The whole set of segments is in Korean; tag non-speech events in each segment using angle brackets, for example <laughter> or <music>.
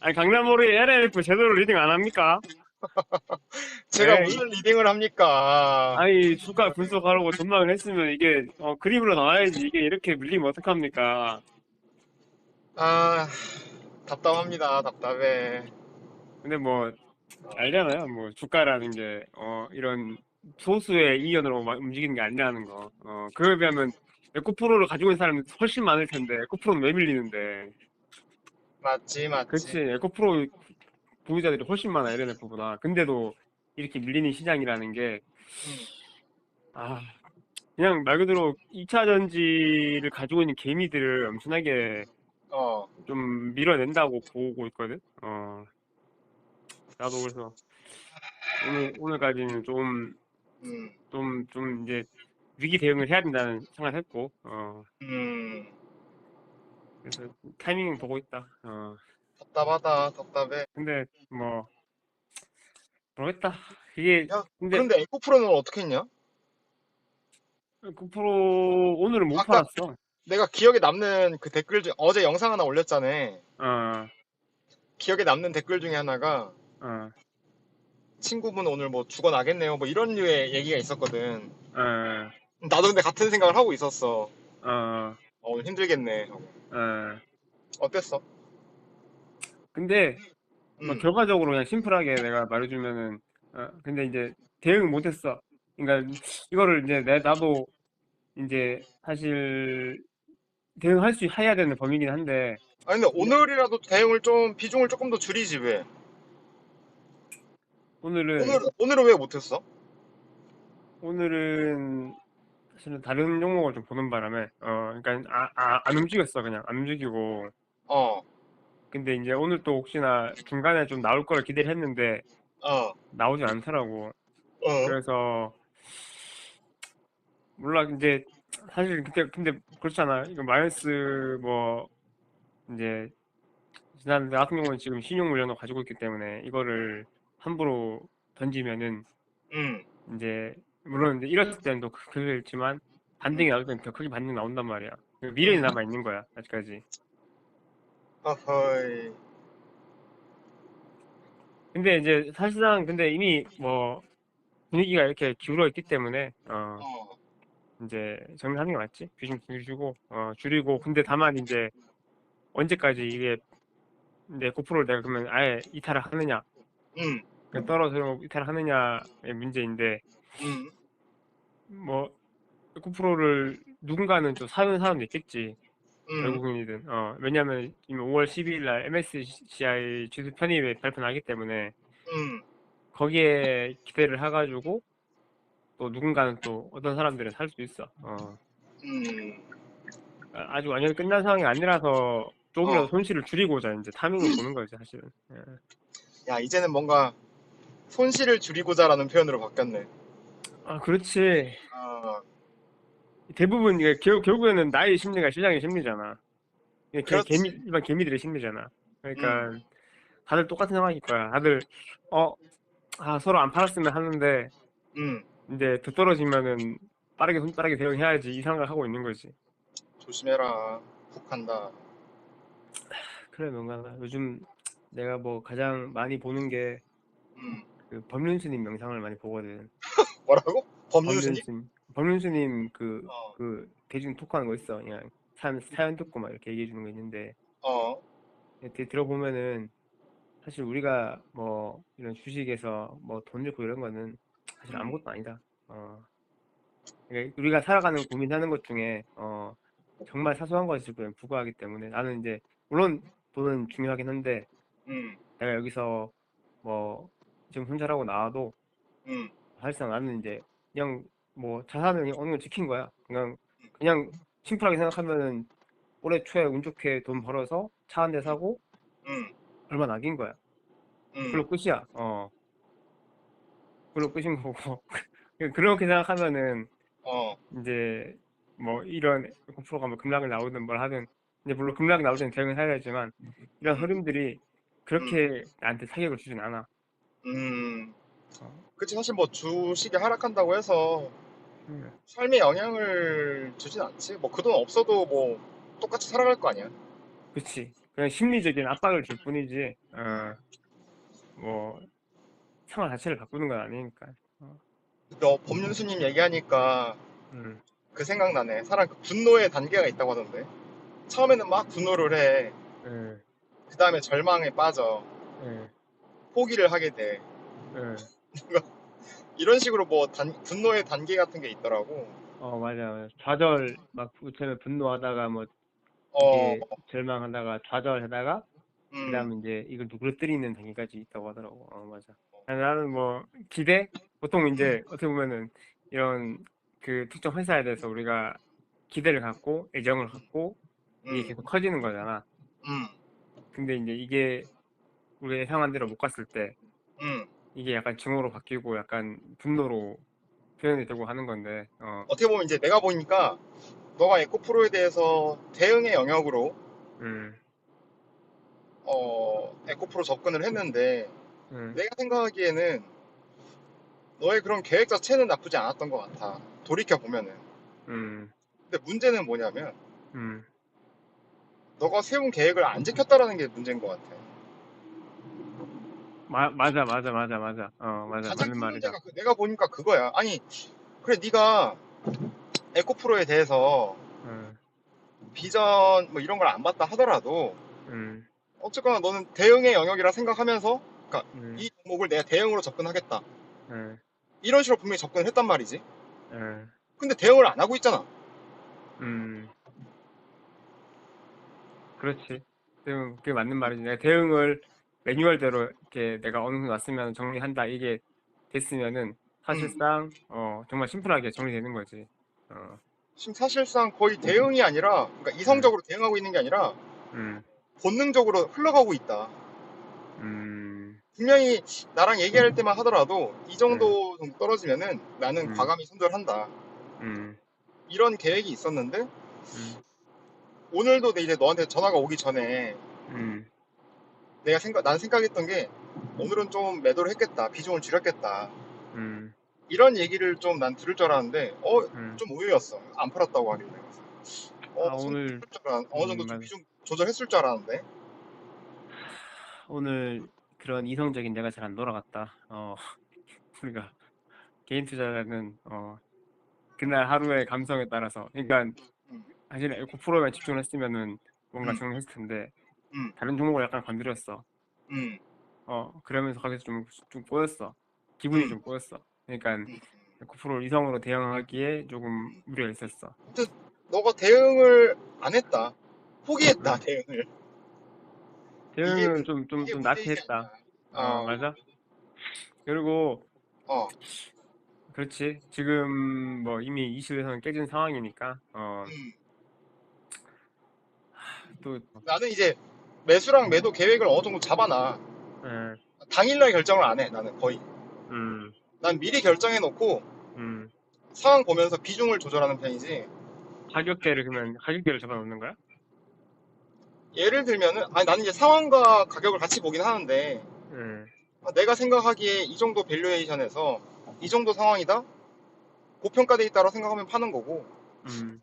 아니 강남몰이 LLF 제대로 리딩 안 합니까? <laughs> 제가 에이. 무슨 리딩을 합니까? 아니 주가 분석하라고 전망을 했으면 이게 어, 그림으로 나와야지 이게 이렇게 밀리면 어떡합니까? 아, 답답합니다. 답답해. 근데 뭐 알잖아요. 뭐 주가라는 게 어, 이런 소수의 이견으로 막 움직이는 게 아니라는 거. 어, 그거에 비하면 에코프로를 가지고 있는 사람이 훨씬 많을 텐데 에코프로는 왜 밀리는데? 맞지, 맞지. 그렇지 에코프로 보유자들이 훨씬 많아 LNF보다. 근데도 이렇게 밀리는 시장이라는 게 아, 그냥 말 그대로 2차 전지를 가지고 있는 개미들을 엄청나게 어, 좀 밀어낸다고 보고 있거든. 어. 나도 그래서 오늘 오늘까지는 좀 음, 좀 좀 이제 위기 대응을 해야 된다는 생각을 했고, 어. 음, 그래서 타이밍 보고 있다. 어. 답답하다, 답답해. 근데 뭐 모르겠다. 이게 야, 근데 그런데 에코프로는 어떻게 했냐? 9% 오늘은 못 아까- 팔았어. 내가 기억에 남는 그 댓글 중, 어제 영상 하나 올렸잖아. 어. 기억에 남는 댓글 중에 하나가, 어. 친구분 오늘 뭐 죽어나겠네요. 뭐 이런 류의 얘기가 있었거든. 어. 나도 근데 같은 생각을 하고 있었어. 어. 어, 오늘 힘들겠네. 하고. 어. 어땠어? 근데 뭐 음, 결과적으로 그냥 심플하게 내가 말해주면은 어, 근데 이제 대응 못했어. 그러니까 이거를 이제 내 나도 이제 사실 대응할 수 해야 되는 범위긴 한데 아니 근데 오늘이라도 대응을 좀 비중을 조금 더 줄이지 왜? 오늘은 오늘 오늘은 왜 못했어? 오늘은 사실은 다른 종목을 좀 보는 바람에 어 그러니까 아, 아, 안 움직였어 그냥. 안 움직이고. 어, 근데 이제 오늘 또 혹시나 중간에 좀 나올 걸 기대를 했는데 어, 나오지 않더라고. 어, 그래서 몰라 이제 사실 그때 근데 그렇잖아. 이거 마이너스 뭐 이제 지난 나 같은 경우는 지금 신용 물량도 가지고 있기 때문에 이거를 함부로 던지면은 음, 이제 물론 이제 이랬을 때는 또 그랬지만 반등이 나올 때는 더 크게 반등 나온단 말이야. 그 미래는 남아 있는 거야 아직까지. 어허이, 근데 이제 사실상 근데 이미 뭐 분위기가 이렇게 기울어 있기 때문에 어 어, 이제 정리하는 게 맞지? 비중 줄이고 어 줄이고. 근데 다만 이제 언제까지 이게 내 고프로를 내가 그러면 아예 이탈을 하느냐? 음, 그냥 떨어져 이탈을 하느냐의 문제인데 음, 뭐 고프로를 누군가는 좀 사는 사람도 있겠지 음, 외국인이든 어 왜냐면 이미 5월 12일 날 MSCI 지수 편입에 발표 나기 때문에 음, 거기에 기대를 해가지고 또 누군가는 또 어떤 사람들은 살수 있어 어 음, 아- 아직 완전히 끝난 상황이 아니라서 조금이라도 어. 손실을 줄이고자 이제 타밍을 보는 거지 사실은. 예. 야 이제는 뭔가 손실을 줄이고자라는 표현으로 바뀌었네. 아 그렇지. 어, 대부분 이게 결, 결국에는 나의 심리가 시장의 심리잖아. 이게 개, 그렇지. 개미 일반 개미들의 심리잖아. 그러니까 다들 똑같은 상황일 거야. 다들 어 아, 서로 안 팔았으면 하는데 음, 이제 더 떨어지면은 빠르게 손 빠르게 대응해야지 이 생각을 하고 있는 거지. 조심해라. 훅한다. 그래 뭔가 요즘 내가 뭐 가장 많이 보는 게 음, 그 법륜스님 영상을 많이 보거든. <laughs> 뭐라고? 법륜스님 법륜스님 그 어, 그 대중 토크하는 거 있어. 그냥 사연, 사연 듣고 막 이렇게 얘기해 주는 거 있는데 어, 이렇게 들어보면은 사실 우리가 뭐 이런 주식에서 뭐 돈 잃고 이런 거는 사실 음. 아무것도 아니다. 어. 그러니까 우리가 살아가는 고민하는 것 중에 어 정말 사소한 것이 그냥 부과하기 때문에 나는 이제 물론 돈은 중요하긴 한데 음, 내가 여기서 뭐 지금 혼자라고 나와도 음, 사실상 나는 이제 그냥 뭐 자산을 그냥 어느 정도 지킨 거야. 그냥 그냥 심플하게 생각하면은 올해 초에 운 좋게 돈 벌어서 차 한 대 사고 음, 얼마 남긴 거야. 음, 그걸로 끝이야. 어. 그걸로 끝인 거고. <laughs> 그렇게 생각하면은 어, 이제 뭐 이런 고프로가 뭐 급락을 나오든 뭘 하든 이제 물론 급락이 나올 때는 대응을 해야 되지만 이런 흐름들이 그렇게 나한테 타격을 주진 않아. 음. 어. 그치 사실 뭐 주식이 하락한다고 해서 음. 삶에 영향을 주진 않지. 뭐 그 돈 없어도 뭐 똑같이 살아갈 거 아니야. 그치. 그냥 심리적인 압박을 줄 뿐이지 어, 뭐 상황 자체를 바꾸는 건 아니니까. 너 법륜스님 얘기하니까 음, 그 생각나네. 사람 그 분노의 단계가 있다고 하던데. 처음에는 막 분노를 해. 예, 그 다음에 절망에 빠져. 예, 포기를 하게 돼. 예. <laughs> 이런 식으로 뭐 단- 분노의 단계 같은 게 있더라고. 어 맞아, 맞아. 좌절 막 처음에 분노하다가 뭐 어, 이게 절망하다가 좌절하다가 음, 그다음에 이제 이걸 누그러뜨리는 단계까지 있다고 하더라고. 어 맞아. 아니, 나는 뭐 기대 보통 이제 어떻게 보면은 이런 그 특정 회사에 대해서 우리가 기대를 갖고 애정을 갖고 이게 음, 계속 커지는 거잖아. 음, 근데 이제 이게 우리 예상한 대로 못 갔을 때 음. 이게 약간 증오로 바뀌고 약간 분노로 표현이 되고 하는 건데 어, 어떻게 보면 이제 내가 보니까 너가 에코프로에 대해서 대응의 영역으로 음, 어, 에코프로 접근을 했는데 음, 내가 생각하기에는 너의 그런 계획 자체는 나쁘지 않았던 것 같아. 돌이켜 보면은. 음, 근데 문제는 뭐냐면 음, 너가 세운 계획을 안 지켰다라는 게 문제인 것 같아. 마, 맞아, 맞아, 맞아, 맞아, 어, 맞아, 가장 맞는 큰 말이다. 문제가 그- 내가 보니까 그거야. 아니 그래 네가 에코프로에 대해서 음, 비전 뭐 이런 걸 안 봤다 하더라도 음, 어쨌거나 너는 대응의 영역이라 생각하면서 음, 이 종목을 내가 대응으로 접근하겠다. 음, 이런 식으로 분명히 접근을 했단 말이지. 음, 근데 대응을 안 하고 있잖아. 음. 그렇지. 대응, 그게 맞는 말이지. 내가 대응을 매뉴얼대로 이렇게 내가 어느 정도 왔으면 정리한다. 이게 됐으면은 사실상 어, 정말 심플하게 정리되는 거지. 어, 지금 사실상 거의 대응이 아니라 그러니까 이성적으로 대응하고 있는 게 아니라 음, 본능적으로 흘러가고 있다. 음, 분명히 나랑 얘기할 때만 하더라도 이 정도 정도 떨어지면은 나는 음. 과감히 손절한다. 음, 이런 계획이 있었는데 음, 오늘도 내 이제 너한테 전화가 오기 전에 음, 내가 생각 난 생각했던 게 오늘은 좀 매도를 했겠다. 비중을 줄였겠다. 음, 이런 얘기를 좀 난 들을 줄 알았는데 어 음. 좀 의외였어. 안 팔았다고 하길래. 어, 아, 손 오늘- 알았- 어느 정도 음, 좀 맞아. 비중 조절했을 줄 알았는데. 오늘 그런 이성적인 내가 잘 안 돌아갔다. 어, <laughs> 우리가 개인 투자는 어, 그날 하루의 감성에 따라서, 그러니까 음. 사실 에코 프로에 집중을 했으면은 뭔가 음. 정리했을 텐데 음. 다른 종목을 약간 건드렸어. 음. 어, 그러면서 거기서 좀, 좀 꼬였어. 기분이 음. 좀 꼬였어. 그러니까 음. 에코 프로를 이성으로 대응하기에 조금 우려가 있었어. 너가 대응을 안 했다. 포기했다 음. 대응을. 대응은 좀, 좀, 이게 좀 문제이지 나태했다. 않나. 어, 맞아. 그리고 어. 그렇지. 지금 뭐 이미 20에서는 깨진 상황이니까 어, 음. 또 나는 이제 매수랑 매도 계획을 어느 정도 잡아놔. 예, 당일날 결정을 안 해. 나는 거의. 음, 난 미리 결정해 놓고 음. 상황 보면서 비중을 조절하는 편이지. 가격대를 그러면 가격대를 잡아놓는 거야? 예를 들면은 아니 나는 이제 상황과 가격을 같이 보긴 하는데 음, 아, 내가 생각하기에 이 정도 밸류에이션에서 이 정도 상황이다? 고평가돼 있다고 생각하면 파는 거고 음,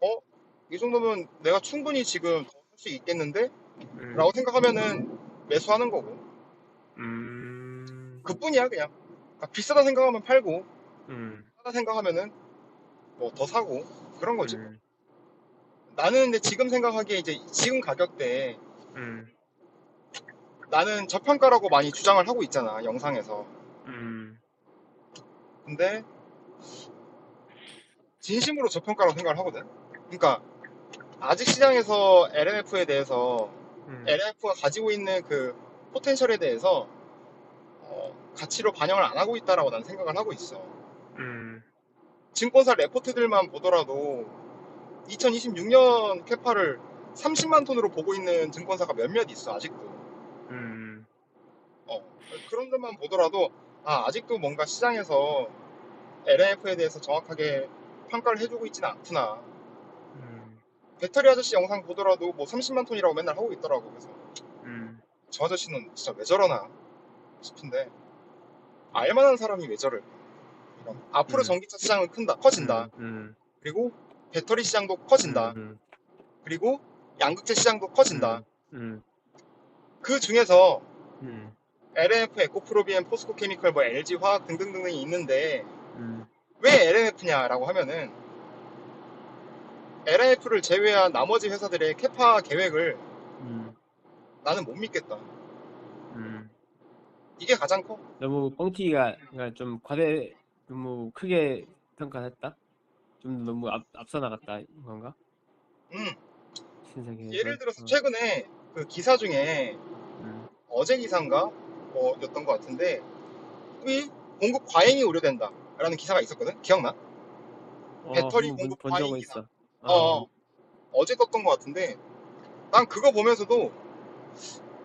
이 정도면 내가 충분히 지금 할수 있겠는데? 음, 라고 생각하면은 매수하는 거고. 음, 그뿐이야 그냥. 그러니까 비싸다 생각하면 팔고 음, 싸다 생각하면은 뭐 더 사고 그런 거지. 음, 나는 근데 지금 생각하기에 이제 지금 가격대에 음, 나는 저평가라고 많이 주장을 하고 있잖아 영상에서. 음, 근데 진심으로 저평가라고 생각을 하거든? 그러니까 아직 시장에서 LNF에 대해서 음, LNF가 가지고 있는 그 포텐셜에 대해서 어, 가치로 반영을 안 하고 있다라고 난 생각을 하고 있어. 음, 증권사 레포트들만 보더라도 2026년 캐파를 30만 톤으로 보고 있는 증권사가 몇몇 있어 아직도. 음, 어, 그런 데만 보더라도 아, 아직도 뭔가 시장에서 LNF에 대해서 정확하게 평가를 해주고 있지는 않구나. 음, 배터리 아저씨 영상 보더라도 뭐 30만 톤이라고 맨날 하고 있더라고. 그래서 음, 저 아저씨는 진짜 왜 저러나 싶은데 알만한 사람이 왜 저럴까? 이런. 앞으로 음. 전기차 시장은 큰다, 커진다. 음, 그리고 배터리 시장도 커진다. 음, 그리고 양극재 시장도 커진다. 음, 그 중에서 음, LNF, 에코프로비엔, 포스코 케미컬, 뭐 LG 화학 등등등등이 있는데 음, 왜 LNF냐라고 하면은 LNF를 제외한 나머지 회사들의 캐파 계획을 음, 나는 못 믿겠다. 음. 이게 가장 커. 너무 뻥튀기가 그러니까 좀 과대 너무 크게 평가했다. 좀 너무 앞, 앞서 나갔다 건가? 음, 신세계. 예를 들어서 최근에 그 기사 중에 음, 어제 기사인가 뭐였던 것 같은데 이 공급 과잉이 우려된다라는 기사가 있었거든. 기억나? 어, 배터리 공급 적은 과잉이다. 있어. 어, 어제 떴던 것 같은데 난 그거 보면서도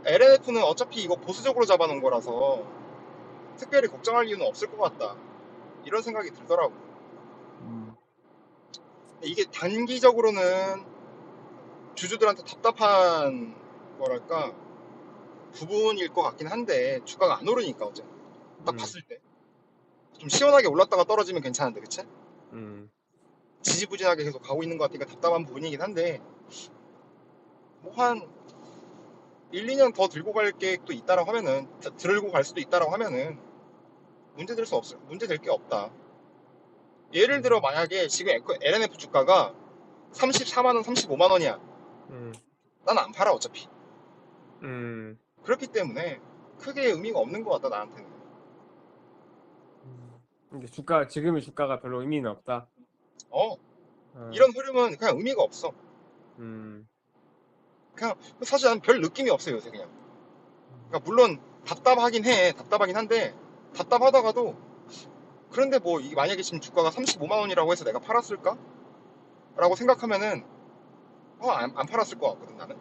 LNF는 어차피 이거 보수적으로 잡아놓은 거라서 특별히 걱정할 이유는 없을 것 같다. 이런 생각이 들더라고. 음, 이게 단기적으로는 주주들한테 답답한 뭐랄까 부분일 것 같긴 한데 주가가 안 오르니까 어제. 딱 음, 봤을 때. 좀 시원하게 올랐다가 떨어지면 괜찮은데 그치? 음, 지지부진하게 계속 가고 있는 것 같으니까 답답한 부분이긴 한데 뭐 한 1, 2년 더 들고 갈 계획도 있다라고 하면은 드- 들고 갈 수도 있다라고 하면은 문제 될 수 없어 문제 될 게 없다. 예를 들어 만약에 지금 LNF 주가가 34만 원, 35만 원이야. 음, 난안 팔아 어차피. 음, 그렇기 때문에 크게 의미가 없는 것 같다 나한테는. 음. 근데 주가 지금의 주가가 별로 의미는 없다. 어 어, 이런 흐름은 그냥 의미가 없어. 음, 그냥 사실 난 별 느낌이 없어요 요새 그냥. 그러니까 물론 답답하긴 해. 답답하긴 한데 답답하다가도 그런데 뭐 이게 만약에 지금 주가가 35만 원이라고 해서 내가 팔았을까? 라고 생각하면은 어, 안, 안 팔았을 것 같거든 나는.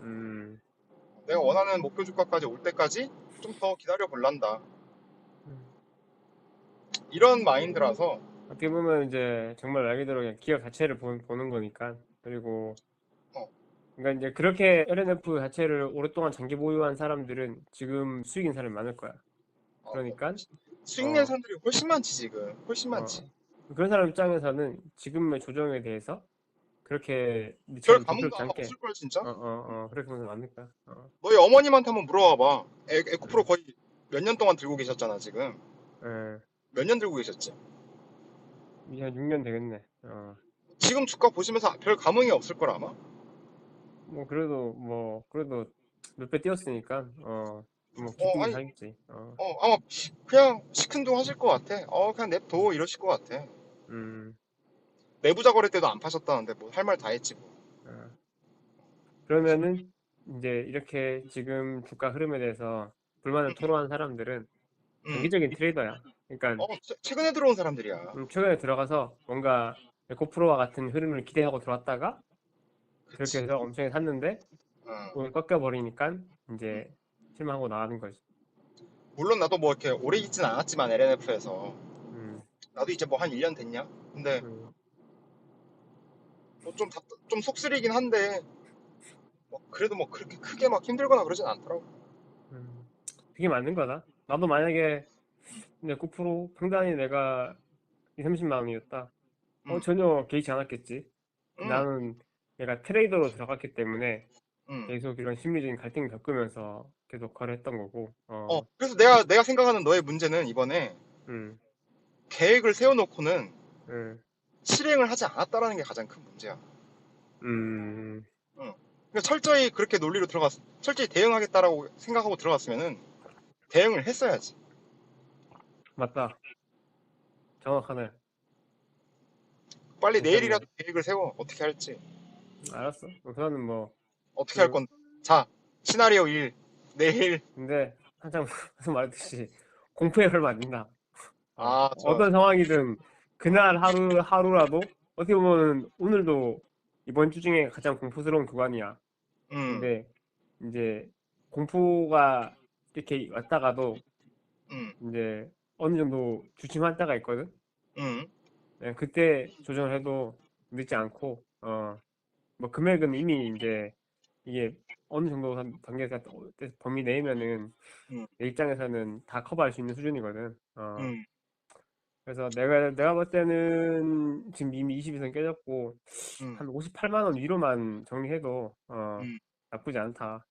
음, 내가 원하는 목표 주가까지 올 때까지 좀 더 기다려 볼란다. 음. 이런 마인드라서 어떻게 보면 이제 정말 말 그대로 그냥 기업 자체를 보, 보는 거니까 그리고 어. 그러니까 이제 그렇게 LNF 자체를 오랫동안 장기 보유한 사람들은 지금 수익인 사람이 많을 거야. 어, 그러니까 수익 어. 낸 사람들이 훨씬 많지 지금. 훨씬 어, 많지. 그런 사람 입장에서는 지금의 조정에 대해서 그렇게 별 감흥도 않게 없을 걸 진짜. 어, 어, 어, 그렇게 보면 많을까? 어, 너희 어머님한테 한번 물어봐봐. 에, 에코프로 거의 몇 년 동안 들고 계셨잖아 지금. 예, 몇 년 들고 계셨지? 이제 한 6년 되겠네. 어, 지금 주가 보시면서 별 감흥이 없을 걸 아마. 뭐 그래도 뭐 그래도 몇 배 뛰었으니까 어, 뭐 어, 기쁘긴 아니, 하겠지. 어, 어, 아마 그냥 시큰둥 하실 것 같아. 어, 그냥 냅둬 이러실 것 같아. 음. 내부자 거래 때도 안 파셨다는데 뭐 할 말 다 했지 뭐. 어. 그러면은 이제 이렇게 지금 주가 흐름에 대해서 불만을 토로한 사람들은 음. 장기적인 트레이더야. 그러니까 어, 최- 최근에 들어온 사람들이야. 음, 최근에 들어가서 뭔가 에코프로와 같은 흐름을 기대하고 들어왔다가 그렇게. 해서 엄청 샀는데 어. 오늘 꺾여버리니까 이제 실망하고 나가는 거지. 물론 나도 뭐 이렇게 오래 있진 않았지만 LNF에서 음, 나도 이제 뭐 한 1년 됐냐? 근데 음, 뭐좀 좀 속쓰리긴 한데 뭐 그래도 뭐 그렇게 크게 막 힘들거나 그러진 않더라고. 음. 그게 맞는 거다. 나도 만약에 내 에코프로 평단이 내가 2, 30만 원이었다. 어, 음. 전혀 개의치 않았겠지. 음, 나는 얘가 트레이더로 들어갔기 때문에 음. 계속 이런 심리적인 갈등을 겪으면서 계속 거래했던 거고. 어, 어, 그래서 내가 내가 생각하는 너의 문제는 이번에 음, 계획을 세워놓고는 음, 실행을 하지 않았다라는 게 가장 큰 문제야. 음, 그러니까 철저히 그렇게 논리로 들어갔, 철저히 대응하겠다라고 생각하고 들어갔으면은 대응을 했어야지. 맞다. 정확하네. 빨리 내일이라도 계획을 세워. 어떻게 할지. 알았어. 우선은 뭐, 어떻게 할 그- 건데. 자, 시나리오 1. 내일. 근데 한참 <laughs> 말했듯이 공포에 걸면 안 된다. 어, 아, 저- 어떤 상황이든 그날 하루 하루라도 어떻게 보면 오늘도 이번 주 중에 가장 공포스러운 구간이야. 음, 근데 이제 공포가 이렇게 왔다가도 음, 이제 어느 정도 주춤할 때가 있거든. 음, 네, 그때 조정을 해도 늦지 않고 어 뭐 금액은 이미 이제 이게 어느 정도 단- 단계에서 범위 내면은 음. 내 입장에서는 다 커버할 수 있는 수준이거든. 어 음, 그래서 내가 내가 볼 때는 지금 이미 22선 깨졌고 음. 한 58만 원 위로만 정리해도 어 음. 나쁘지 않다.